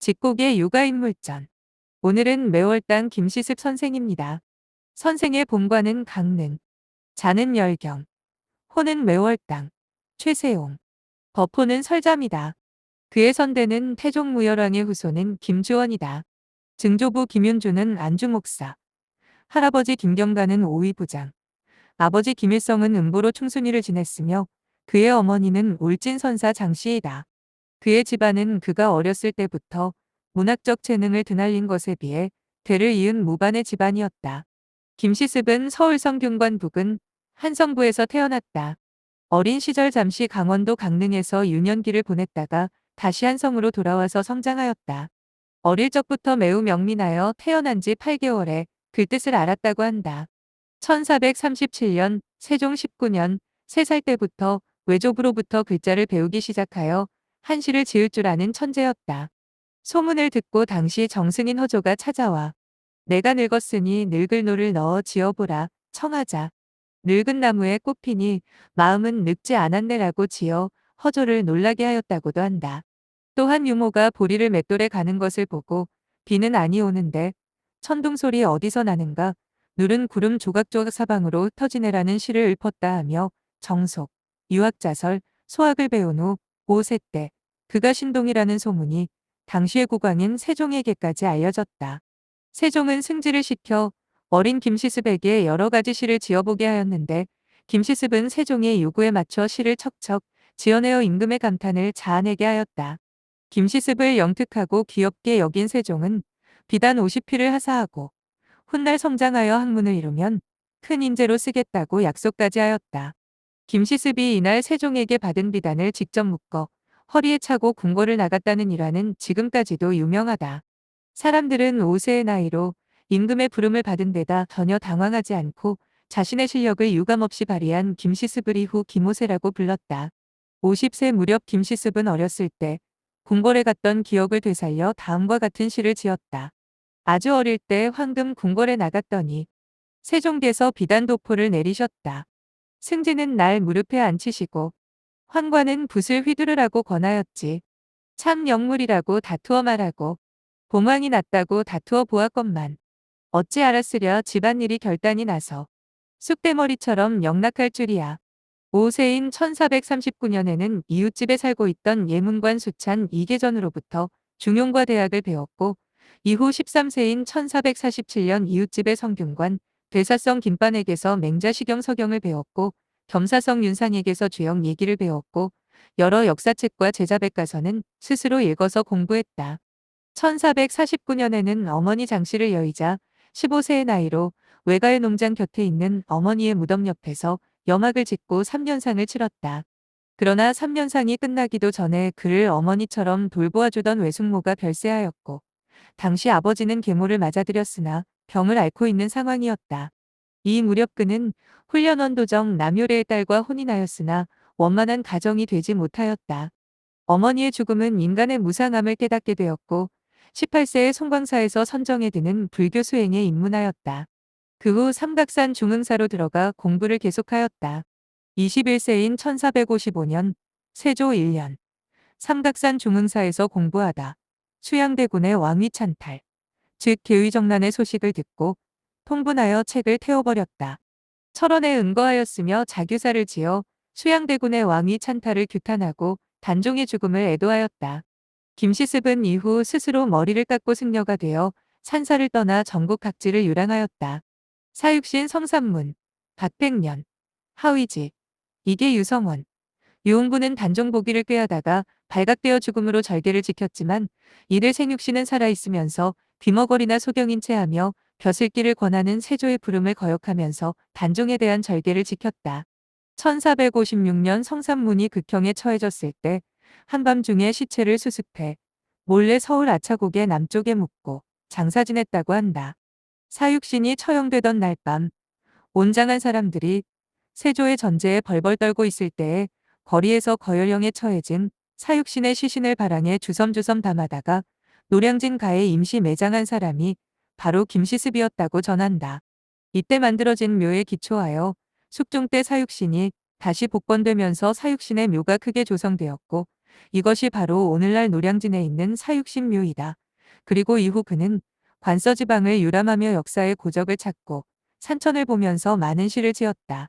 직곡의 육아인물전. 오늘은 매월당 김시습 선생입니다. 선생의 본관은 강릉, 자는 열경, 호는 매월당, 최세용, 버포는 설잠이다. 그의 선대는 태종무열왕의 후손은 김주원이다. 증조부 김윤주는 안주목사, 할아버지 김경관은 오위부장, 아버지 김일성은 음보로 충순이를 지냈으며 그의 어머니는 울진선사 장씨이다. 그의 집안은 그가 어렸을 때부터 문학적 재능을 드날린 것에 비해 대를 이은 무반의 집안이었다. 김시습은 서울 성균관 부근 한성부에서 태어났다. 어린 시절 잠시 강원도 강릉에서 유년기를 보냈다가 다시 한성으로 돌아와서 성장하였다. 어릴 적부터 매우 명민하여 태어난 지 8개월에 글뜻을 알았다고 한다. 1437년 세종 19년 3살 때부터 외족으로부터 글자를 배우기 시작하여 한시를 지을 줄 아는 천재였다. 소문을 듣고 당시 정승인 허조가 찾아와 내가 늙었으니 늙을 노를 넣어 지어보라 청하자. 늙은 나무에 꽃피니 마음은 늙지 않았네라고 지어 허조를 놀라게 하였다고도 한다. 또한 유모가 보리를 맷돌에 가는 것을 보고 비는 아니 오는데 천둥 소리 어디서 나는가 누른 구름 조각조각 사방으로 터지네라는 시를 읊었다 하며 정속, 유학자설, 소학을 배운 후 5세 때 그가 신동이라는 소문이 당시의 국왕인 세종에게까지 알려졌다. 세종은 승지를 시켜 어린 김시습에게 여러 가지 시를 지어보게 하였는데 김시습은 세종의 요구에 맞춰 시를 척척 지어내어 임금의 감탄을 자아내게 하였다. 김시습을 영특하고 귀엽게 여긴 세종은 비단 50피를 하사하고 훗날 성장하여 학문을 이루면 큰 인재로 쓰겠다고 약속까지 하였다. 김시습이 이날 세종에게 받은 비단을 직접 묶어 허리에 차고 궁궐을 나갔다는 일화는 지금까지도 유명하다. 사람들은 5세의 나이로 임금의 부름을 받은 데다 전혀 당황하지 않고 자신의 실력을 유감없이 발휘한 김시습을 이후 김호세라고 불렀다. 50세 무렵 김시습은 어렸을 때 궁궐에 갔던 기억을 되살려 다음과 같은 시를 지었다. 아주 어릴 때 황금 궁궐에 나갔더니 세종께서 비단 도포를 내리셨다. 승지는 날 무릎에 앉히시고 환관은 붓을 휘두르라고 권하였지. 참 영물이라고 다투어 말하고 봉황이 났다고 다투어 보았건만 어찌 알았으랴 집안일이 결단이 나서 쑥대머리처럼 영락할 줄이야. 5세인 1439년에는 이웃집에 살고 있던 예문관 수찬 이계전으로부터 중용과 대학을 배웠고 이후 13세인 1447년 이웃집의 성균관 대사성 김반에게서 맹자시경 서경을 배웠고 겸사성 윤상에게서 주영 얘기를 배웠고 여러 역사책과 제자백과서는 스스로 읽어서 공부했다. 1449년에는 어머니 장씨를 여의자 15세의 나이로 외가의 농장 곁에 있는 어머니의 무덤 옆에서 염학을 짓고 3년상을 치렀다. 그러나 3년상이 끝나기도 전에 그를 어머니처럼 돌보아주던 외숙모가 별세하였고 당시 아버지는 계모를 맞아들였으나 병을 앓고 있는 상황이었다. 이 무렵 그는 훈련원 도정 남효래의 딸과 혼인하였으나 원만한 가정이 되지 못하였다. 어머니의 죽음은 인간의 무상함을 깨닫게 되었고 18세에 송광사에서 선정에 드는 불교 수행에 입문하였다. 그 후 삼각산 중흥사로 들어가 공부를 계속하였다. 21세인 1455년 세조 1년 삼각산 중흥사에서 공부하다 수양대군의 왕위 찬탈, 즉 계위정난의 소식을 듣고 통분하여 책을 태워버렸다. 철원에 은거하였으며 자규사를 지어 수양대군의 왕위 찬탈을 규탄하고 단종의 죽음을 애도하였다. 김시습은 이후 스스로 머리를 깎고 승려가 되어 산사를 떠나 전국 각지를 유랑하였다. 사육신 성삼문, 박백년, 하위지, 이계 유성원, 유흥부는 단종보기를 꾀하다가 발각되어 죽음으로 절개를 지켰지만 이들 생육신은 살아있으면서 귀머거리나 소경인 채하며 벼슬길을 권하는 세조의 부름을 거역하면서 단종에 대한 절개를 지켰다. 1456년 성삼문이 극형에 처해졌을 때 한밤중에 시체를 수습해 몰래 서울 아차곡의 남쪽에 묻고 장사 지냈다고 한다. 사육신이 처형되던 날 밤 온장한 사람들이 세조의 전제에 벌벌 떨고 있을 때에 거리에서 거열령에 처해진 사육신의 시신을 바랑에 주섬주섬 담아다가 노량진 가에 임시 매장한 사람이 바로 김시습이었다고 전한다. 이때 만들어진 묘에 기초하여 숙종 때 사육신이 다시 복권되면서 사육신의 묘가 크게 조성되었고 이것이 바로 오늘날 노량진에 있는 사육신 묘이다. 그리고 이후 그는 관서지방을 유람하며 역사의 고적을 찾고 산천을 보면서 많은 시를 지었다.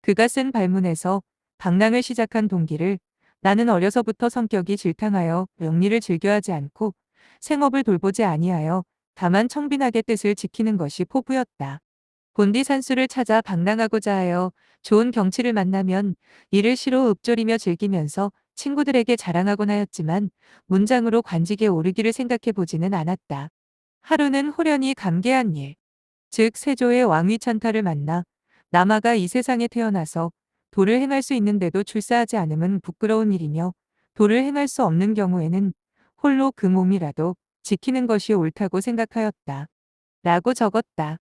그가 쓴 발문에서 방랑을 시작한 동기를 나는 어려서부터 성격이 질탕하여 영리를 즐겨하지 않고 생업을 돌보지 아니하여 다만 청빈하게 뜻을 지키는 것이 포부였다. 본디 산수를 찾아 방랑하고자 하여 좋은 경치를 만나면 이를 시로 읊조리며 즐기면서 친구들에게 자랑하곤 하였지만 문장으로 관직에 오르기를 생각해 보지는 않았다. 하루는 호련히 감개한 일. 즉 세조의 왕위 찬타를 만나 남아가 이 세상에 태어나서 도를 행할 수 있는데도 출사하지 않음은 부끄러운 일이며 도를 행할 수 없는 경우에는 홀로 그 몸이라도 지키는 것이 옳다고 생각하였다. 라고 적었다.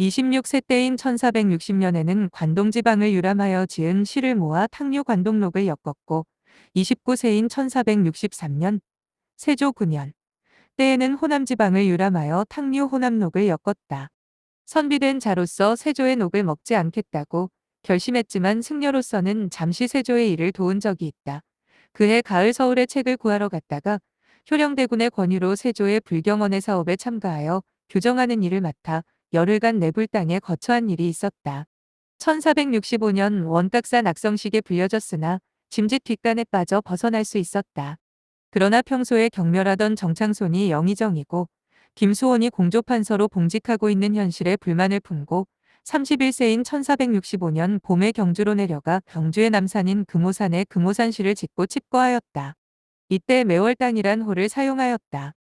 26세 때인 1460년에는 관동지방을 유람하여 지은 시를 모아 탕류 관동록을 엮었고 29세인 1463년 세조 9년 때에는 호남지방을 유람하여 탕류 호남록을 엮었다. 선비된 자로서 세조의 녹을 먹지 않겠다고 결심했지만 승려로서는 잠시 세조의 일을 도운 적이 있다. 그해 가을 서울에 책을 구하러 갔다가 효령대군의 권유로 세조의 불경원의 사업에 참가하여 교정하는 일을 맡아 열흘간 내불 땅에 거처한 일이 있었다. 1465년 원각산 악성식에 불려졌으나 짐짓 뒷간에 빠져 벗어날 수 있었다. 그러나 평소에 경멸하던 정창손이 영의정이고 김수원이 공조판서로 봉직하고 있는 현실에 불만을 품고 31세인 1465년 봄에 경주로 내려가 경주의 남산인 금오산에 금오산시를 짓고 칩거하였다. 이때 매월당이란 호를 사용하였다.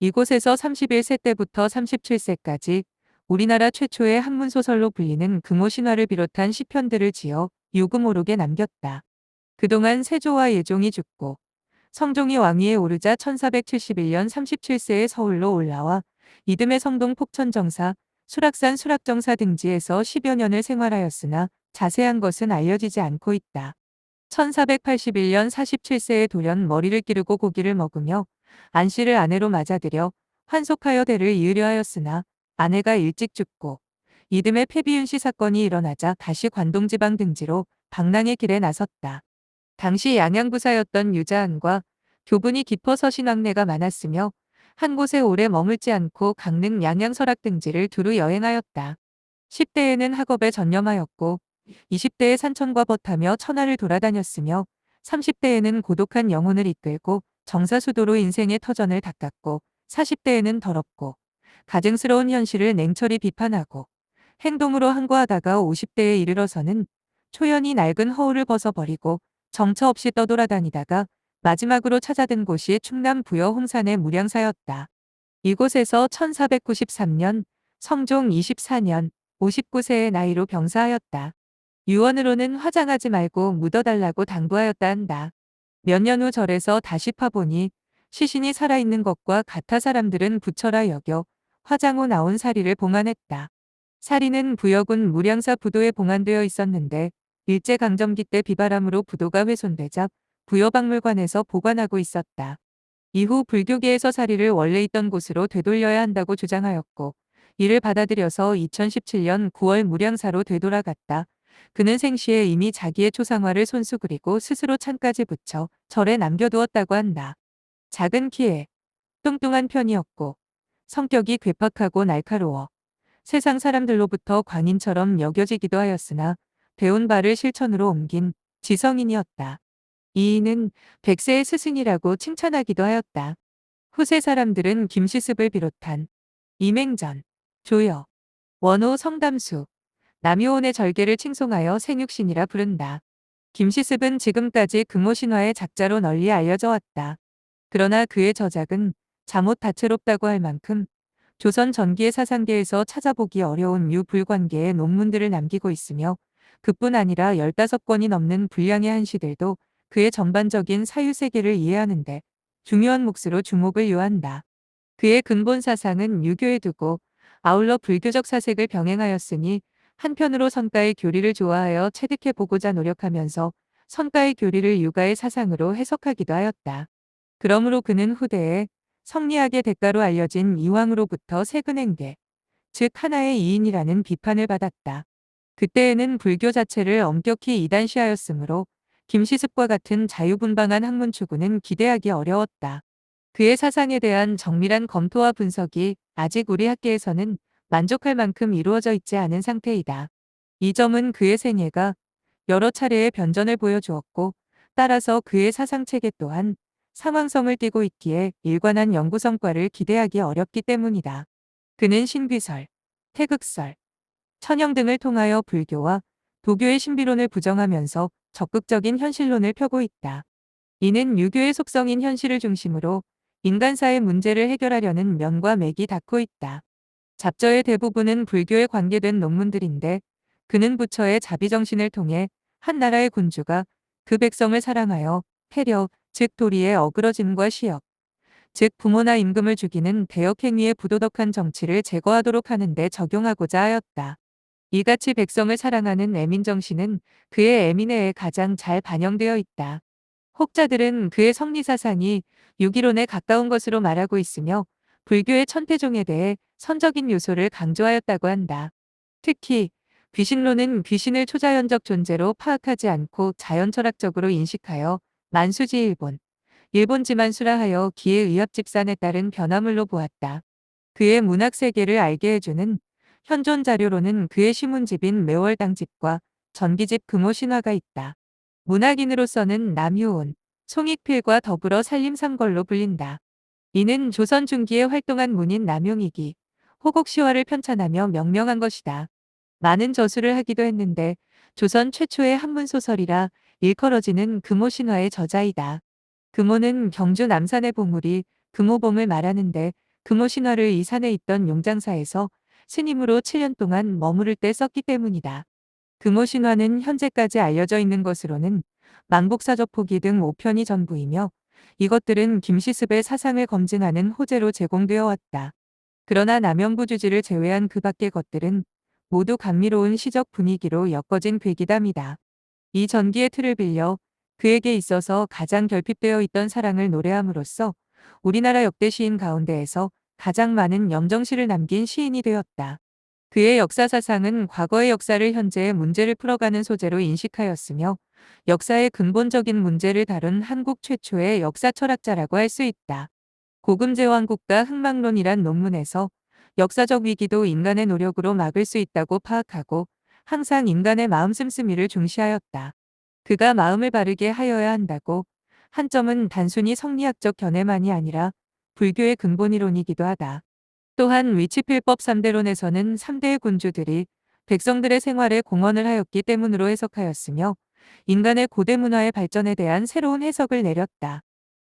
이곳에서 31세 때부터 37세까지 우리나라 최초의 한문소설로 불리는 금오신화를 비롯한 시편들을 지어 유금오록에 남겼다. 그동안 세조와 예종이 죽고 성종이 왕위에 오르자 1471년 37세에 서울로 올라와 이듬해 성동 폭천정사, 수락산 수락정사 등지에서 10여 년을 생활하였으나 자세한 것은 알려지지 않고 있다. 1481년 47세에 돌연 머리를 기르고 고기를 먹으며 안 씨를 아내로 맞아들여 환속하여 대를 이으려 하였으나 아내가 일찍 죽고 이듬해 폐비윤 씨 사건이 일어나자 다시 관동지방 등지로 방랑의 길에 나섰다. 당시 양양부사였던 유자한과 교분이 깊어 서 신앙내가 많았으며 한 곳에 오래 머물지 않고 강릉 양양설악 등지를 두루 여행하였다. 10대에는 학업에 전념하였고 20대에 산천과 벗하며 천하를 돌아다녔으며 30대에는 고독한 영혼을 이끌고 정사수도로 인생의 터전을 닦았고 40대에는 더럽고 가증스러운 현실을 냉철히 비판하고 행동으로 항거하다가 50대에 이르러서는 초연히 낡은 허울을 벗어버리고 정처 없이 떠돌아다니다가 마지막으로 찾아든 곳이 충남 부여 홍산의 무량사였다. 이곳에서 1493년 성종 24년 59세의 나이로 병사하였다. 유언으로는 화장하지 말고 묻어달라고 당부하였다 한다. 몇 년 후 절에서 다시 파보니 시신이 살아있는 것과 같아 사람들은 부처라 여겨 화장 후 나온 사리를 봉안했다. 사리는 부여군 무량사 부도에 봉안되어 있었는데 일제강점기 때 비바람으로 부도가 훼손되자 부여박물관에서 보관하고 있었다. 이후 불교계에서 사리를 원래 있던 곳으로 되돌려야 한다고 주장하였고 이를 받아들여서 2017년 9월 무량사로 되돌아갔다. 그는 생시에 이미 자기의 초상화를 손수 그리고 스스로 찬까지 붙여 절에 남겨두었다고 한다. 작은 키에 뚱뚱한 편이었고 성격이 괴팍하고 날카로워 세상 사람들로부터 광인처럼 여겨지기도 하였으나 배운 바를 실천으로 옮긴 지성인이었다. 이인은 백세의 스승이라고 칭찬하기도 하였다. 후세 사람들은 김시습을 비롯한 이맹전, 조여, 원호 성담수, 남효원의 절개를 칭송하여 생육신이라 부른다. 김시습은 지금까지 금오신화의 작자로 널리 알려져 왔다. 그러나 그의 저작은 잠옷 다채롭다고 할 만큼 조선 전기의 사상계에서 찾아보기 어려운 유불관계의 논문들을 남기고 있으며 그뿐 아니라 15권이 넘는 분량의 한시들도 그의 전반적인 사유세계를 이해하는데 중요한 몫으로 주목을 요한다. 그의 근본 사상은 유교에 두고 아울러 불교적 사색을 병행하였으니 한편으로 선가의 교리를 좋아하여 체득해 보고자 노력하면서 선가의 교리를 유가의 사상으로 해석하기도 하였다. 그러므로 그는 후대에 성리학의 대가로 알려진 이왕으로부터 세근행대, 즉 하나의 이인이라는 비판을 받았다. 그때에는 불교 자체를 엄격히 이단시하였으므로 김시습과 같은 자유분방한 학문 추구는 기대하기 어려웠다. 그의 사상에 대한 정밀한 검토와 분석이 아직 우리 학계에서는 만족할 만큼 이루어져 있지 않은 상태이다. 이 점은 그의 생애가 여러 차례의 변전을 보여주었고 따라서 그의 사상체계 또한 상황성을 띠고 있기에 일관한 연구 성과를 기대하기 어렵기 때문이다. 그는 신비설, 태극설, 천형 등을 통하여 불교와 도교의 신비론을 부정하면서 적극적인 현실론을 펴고 있다. 이는 유교의 속성인 현실을 중심으로 인간사의 문제를 해결하려는 면과 맥이 닿고 있다. 잡저의 대부분은 불교에 관계된 논문들인데 그는 부처의 자비정신을 통해 한 나라의 군주가 그 백성을 사랑하여 패려, 즉 도리의 어그러짐과 시역, 즉 부모나 임금을 죽이는 대역행위의 부도덕한 정치를 제거하도록 하는데 적용하고자 하였다. 이같이 백성을 사랑하는 애민정신은 그의 애민회에 가장 잘 반영되어 있다. 혹자들은 그의 성리사상이 유기론에 가까운 것으로 말하고 있으며 불교의 천태종에 대해 선적인 요소를 강조하였다고 한다. 특히 귀신론은 귀신을 초자연적 존재로 파악하지 않고 자연철학적으로 인식하여 만수지 일본, 일본지만 수라 하여 기의 의합집산에 따른 변화물로 보았다. 그의 문학 세계를 알게 해주는 현존 자료로는 그의 시문집인 매월당집과 전기집 금호신화가 있다. 문학인으로서는 남효온, 송익필과 더불어 살림삼걸로 불린다. 이는 조선 중기에 활동한 문인 남용익이 호곡시화를 편찬하며 명명한 것이다. 많은 저술을 하기도 했는데 조선 최초의 한문소설이라 일컬어지는 금오신화의 저자이다. 금오는 경주 남산의 보물이 금오봉을 말하는데 금오신화를 이 산에 있던 용장사에서 스님으로 7년 동안 머무를 때 썼기 때문이다. 금오신화는 현재까지 알려져 있는 것으로는 망복사적포기 등 5편이 전부이며 이것들은 김시습의 사상을 검증하는 호재로 제공되어 왔다. 그러나 남영부 주지를 제외한 그 밖의 것들은 모두 감미로운 시적 분위기로 엮어진 괴기담이다. 이 전기의 틀을 빌려 그에게 있어서 가장 결핍되어 있던 사랑을 노래함으로써 우리나라 역대 시인 가운데에서 가장 많은 염정시를 남긴 시인이 되었다. 그의 역사사상은 과거의 역사를 현재의 문제를 풀어가는 소재로 인식하였으며 역사의 근본적인 문제를 다룬 한국 최초의 역사 철학자라고 할 수 있다. 고금제왕국가 흥망론이란 논문에서 역사적 위기도 인간의 노력으로 막을 수 있다고 파악하고 항상 인간의 마음 씀씀이를 중시하였다. 그가 마음을 바르게 하여야 한다고 한 점은 단순히 성리학적 견해만이 아니라 불교의 근본 이론이기도 하다. 또한 위치필법 3대론에서는 3대의 군주들이 백성들의 생활에 공헌을 하였기 때문으로 해석하였으며 인간의 고대 문화의 발전에 대한 새로운 해석을 내렸다.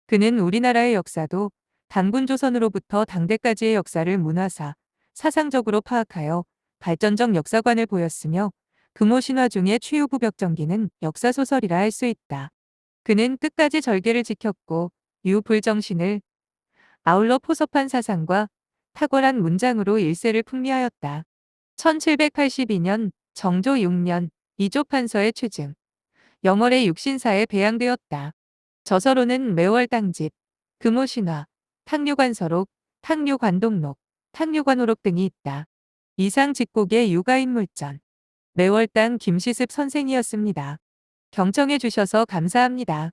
그는 우리나라의 역사도 단군조선으로부터 당대까지의 역사를 문화사, 사상적으로 파악하여 발전적 역사관을 보였으며 금호 신화 중의 최후부벽정기는 역사소설이라 할 수 있다. 그는 끝까지 절개를 지켰고 유불정신을 아울러 포섭한 사상과 탁월한 문장으로 일세를 풍미하였다. 1782년 정조 6년 이조 판서의 추증 영월의 육신사에 배양되었다. 저서로는 매월당집, 금호신화, 탕류관서록, 탕류관동록, 탕류관호록 등이 있다. 이상 직곡의 육아인물전 매월당 김시습 선생이었습니다. 경청해 주셔서 감사합니다.